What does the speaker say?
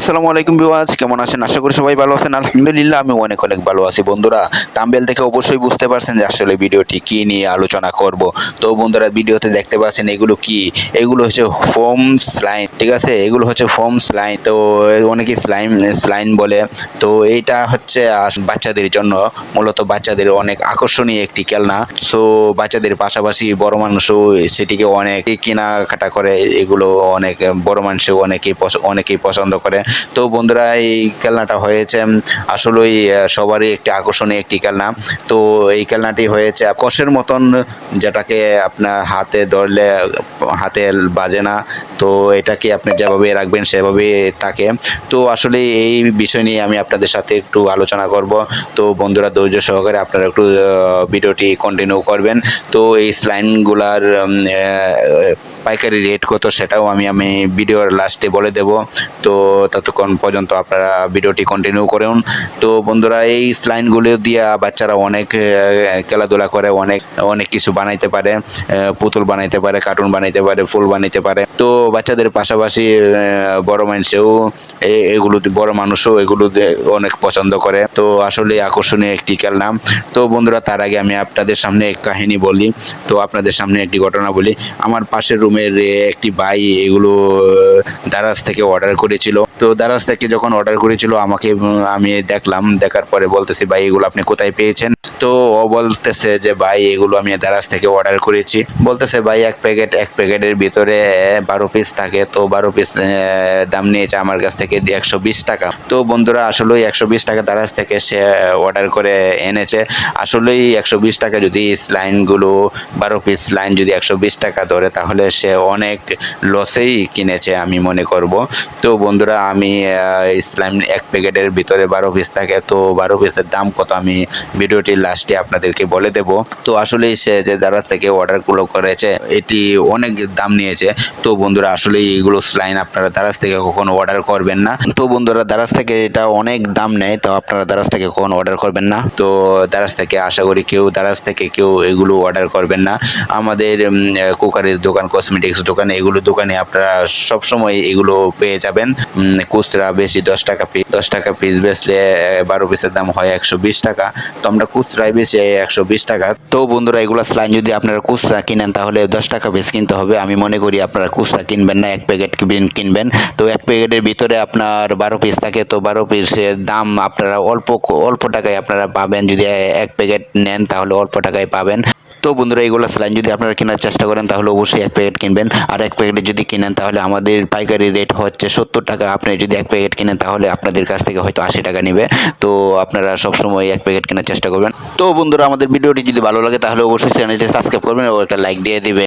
আসসালামু আলাইকুম বিওয়াজ কেমন আছেন? আশা করি সবাই ভালো আছেন। আলহামদুলিল্লাহ, আমি অনেক অনেক ভালো আছি। বন্ধুরা তাম্বেল থেকে অবশ্যই বুঝতে পারছেন যে আসলে ভিডিওটি কি নিয়ে আলোচনা করব। তো বন্ধুরা, ভিডিওতে দেখতে পাচ্ছেন এগুলো কি? এগুলো হচ্ছে ফোম স্লাইন ঠিক আছে? এগুলো হচ্ছে ফোম স্লাইন তো অনেকে স্লাইম স্লাইন বলে। তো এইটা হচ্ছে বাচ্চাদের জন্য, মূলত বাচ্চাদের অনেক আকর্ষণীয় একটি খেলনা। সো বাচ্চাদের পাশাপাশি বড় মানুষও সেটিকে অনেক কেনাকাটা করে। এগুলো অনেক, বড় মানুষও অনেকেই অনেকেই পছন্দ করে। তো বন্ধুরা, এই খেলনাটা হয়েছে আসলেই সবারই একটি আকর্ষণীয় একটি খেলনা। তো এই খেলনাটি হয়েছে কষের মতন, যেটাকে আপনার হাতে ধরলে, হাতে বাজে না। তো এটাকে আপনি যেভাবে রাখবেন, সেভাবে থাকে। তো আসলে এই বিষয় নিয়ে আমি আপনাদের সাথে একটু আলোচনা করব। তো বন্ধুরা, ধৈর্য সহকারে আপনারা একটু ভিডিওটি কন্টিনিউ করবেন। তো এই স্লাইনগুলার পাইকারি রেট কত, সেটাও আমি আমি ভিডিওর লাস্টে বলে দেব। তো ততক্ষণ পর্যন্ত আপনারা ভিডিওটি কন্টিনিউ করুন। তো বন্ধুরা, এই স্লাইনগুলো দিয়ে বাচ্চারা অনেক খেলাধুলা করে, অনেক অনেক কিছু বানাইতে পারে। পুতুল বানাইতে পারে কার্টুন বানাইতে পারে, ফুল বানাইতে পারে। তো বাচ্চাদের পাশাপাশি বড় মানুষেও এগুলো, বড় মানুষও এগুলো অনেক পছন্দ করে। তো আসলে আকর্ষণীয় একটি খেলনা। তো বন্ধুরা, তার আগে আমি আপনাদের সামনে এক কাহিনী বলি। তো আপনাদের সামনে একটি ঘটনা বলি। আমার পাশের রুমের একটি ভাই এগুলো দারাজ থেকে অর্ডার করেছিল। তো দারাজ থেকে যখন অর্ডার করেছিল, আমাকে আমি দেখলাম, দেখার পরে বলতেছি, ভাই, এগুলো আপনি কোথায় পেয়েছেন? তো ও বলতেছে যে, ভাই, এগুলো আমি দারাজ থেকে অর্ডার করেছি। বলতেছে, ভাই, এক প্যাকেট এক প্যাকেটের ভিতরে বারো পিস থাকে, তো বারো পিস দাম নিয়েছে আমার কাছ থেকে একশো বিশ টাকা। তো বন্ধুরা আসলেই একশো বিশ টাকা দারাজ থেকে সে অর্ডার করে এনেছে। আসলেই একশো বিশ টাকা যদি লাইনগুলো বারো পিস লাইন যদি একশো বিশ টাকা ধরে, তাহলে সে অনেক লসেই কিনেছে, আমি মনে করব। তো বন্ধুরা, আমি স্লাইম এক প্যাকেটের ভিতরে বারো পিস থাকে, তো বারো পিসের দাম কত আমি ভিডিওটির লাস্টে আপনাদেরকে বলে দেব। তো আসলেই সে যে দারাজ থেকে অর্ডারগুলো করেছে, এটি অনেক দাম নিয়েছে। তো বন্ধুরা, আসলেই এগুলো স্লাইন আপনারা দারাজ থেকে কখনো অর্ডার করবেন না। তো বন্ধুরা দারাজ থেকে এটা অনেক দাম নেয়, তো আপনারা দারাজ থেকে কখনো অর্ডার করবেন না। তো দারাজ থেকে আশা করি কেউ দারাজ থেকে কেউ এগুলো অর্ডার করবেন না। আমাদের কুকারের দোকান কসমেটিক্স দোকান, এগুলো দোকানে আপনারা সবসময় এগুলো পেয়ে যাবেন। খুচরা বেশি দশ টাকা পিস দশ টাকা পিস বেচলে বারো পিসের দাম হয় একশো বিশ টাকা। তো আমরা খুচরায় বেশি একশো বিশ টাকা। তো বন্ধুরা, এগুলো স্লাইন যদি আপনারা খুচরা কিনেন, তাহলে দশ টাকা পিস কিনতে হবে। আমি মনে করি আপনারা খুচরা কিনবেন না, এক প্যাকেট কিনবেন। তো এক প্যাকেটের ভিতরে আপনার বারো পিস থাকে, তো বারো পিসের দাম আপনারা অল্প অল্প টাকায় আপনারা পাবেন। যদি এক প্যাকেট নেন, তাহলে অল্প টাকায় পাবেন। তো বন্ধুরা এইগুলো স্যালাইন যদি আপনারা কেনার চেষ্টা করেন, তাহলে অবশ্যই এক প্যাকেট কিনবেন। আর এক প্যাকেটে যদি কিনেন, তাহলে আমাদের পাইকারি রেট হচ্ছে সত্তর টাকা। আপনি যদি এক প্যাকেট কিনেন, তাহলে আপনাদের কাছ থেকে হয়তো আশি টাকা নেবে। তো আপনারা সবসময় এক প্যাকেট কেনার চেষ্টা করবেন। তো বন্ধুরা, আমাদের ভিডিওটি যদি ভালো লাগে, তাহলে অবশ্যই চ্যানেলটি সাবস্ক্রাইব করবেন ও একটা লাইক দিয়ে দিবেন।